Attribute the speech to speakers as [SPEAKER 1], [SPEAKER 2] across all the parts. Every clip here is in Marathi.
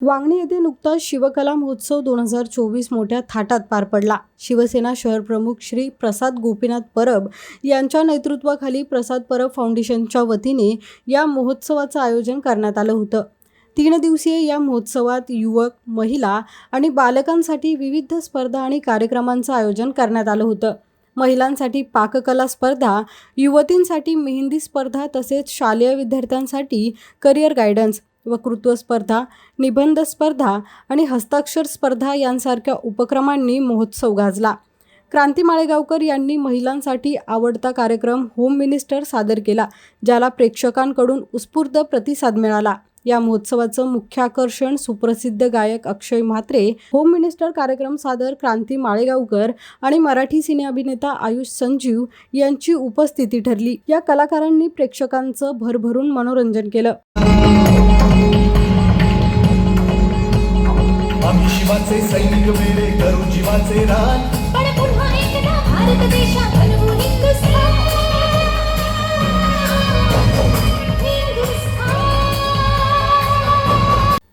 [SPEAKER 1] वांगणी येथे नुकताच शिवकला महोत्सव दोन हजार चोवीस मोठ्या थाटात पार पडला. शिवसेना शहर प्रमुख श्री प्रसाद गोपीनाथ परब यांच्या नेतृत्वाखाली प्रसाद परब फाउंडेशनच्या वतीने या महोत्सवाचं आयोजन करण्यात आलं होतं. तीन दिवसीय या महोत्सवात युवक महिला आणि बालकांसाठी विविध स्पर्धा आणि कार्यक्रमांचं आयोजन करण्यात आलं होतं. महिलांसाठी पाककला स्पर्धा युवतींसाठी मेहंदी स्पर्धा तसेच शालेय विद्यार्थ्यांसाठी करिअर गायडन्स वक्तृत्व स्पर्धा निबंध स्पर्धा आणि हस्ताक्षर स्पर्धा यांसारख्या उपक्रमांनी महोत्सव गाजला. क्रांती माळेगावकर यांनी महिलांसाठी आवडता कार्यक्रम होम मिनिस्टर सादर केला ज्याला प्रेक्षकांकडून उत्स्फूर्त प्रतिसाद मिळाला. या महोत्सवाचं मुख्य आकर्षण सुप्रसिद्ध गायक अक्षय म्हात्रे होम मिनिस्टर कार्यक्रम सादर क्रांती माळेगावकर आणि मराठी सिने अभिनेता आयुष संजीव यांची उपस्थिती ठरली. या कलाकारांनी प्रेक्षकांचं भरभरून मनोरंजन केलं.
[SPEAKER 2] आम्ही शिवाचे सैनिक करू जीवाचे रान.
[SPEAKER 3] पण पुन्हा एकदा भारत देशात बनवू हिंदुस्थान. हिंदुस्थान.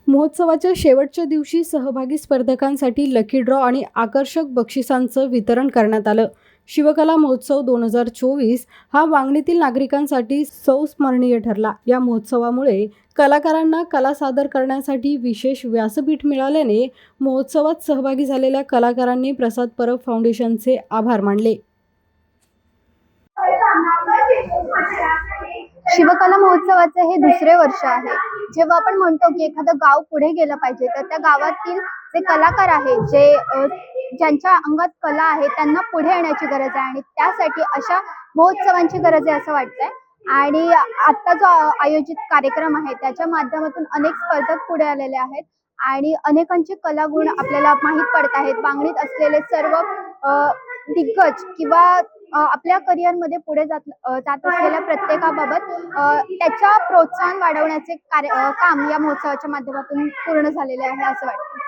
[SPEAKER 1] महोत्सवाच्या शेवटच्या दिवशी सहभागी स्पर्धकांसाठी लकी ड्रॉ आणि आकर्षक बक्षिसांचं वितरण करण्यात आलं. शिवकला महोत्सव दोन हजार चोवीस हा वांगणीतील नागरिकांसाठी संस्मरणीय ठरला. या महोत्सवामुळे कलाकारांना कला सादर करण्यासाठी विशेष व्यासपीठ मिळाल्याने महोत्सवात सहभागी झालेल्या कलाकारांनी प्रसाद परब फाउंडेशनचे आभार मानले.
[SPEAKER 4] शिवकला महोत्सवाचे हे दुसरे वर्ष आहे. जेव्हा आपण म्हणतो की एखादं गाव पुढे गेलं पाहिजे तर त्या गावातील जे कलाकार आहेत जे ज्यांच्या अंगात कला आहे त्यांना पुढे येण्याची गरज आहे. आणि त्यासाठी अशा महोत्सवांची गरज आहे असं वाटतंय. आणि आता जो आयोजित कार्यक्रम आहे त्याच्या माध्यमातून अनेक स्पर्धक पुढे आलेले आहेत. आणि अनेकांचे कलागुण आपल्याला माहीत पडत आहेत. बांगडीत असलेले सर्व दिग्गज किंवा आपल्या करिअरमध्ये पुढे जात जात असलेल्या प्रत्येकाबाबत अ, त्याच्या प्रोत्साहन वाढवण्याचे कार्य काम या महोत्सवाच्या माध्यमातून पूर्ण झालेले आहे असं वाटतं.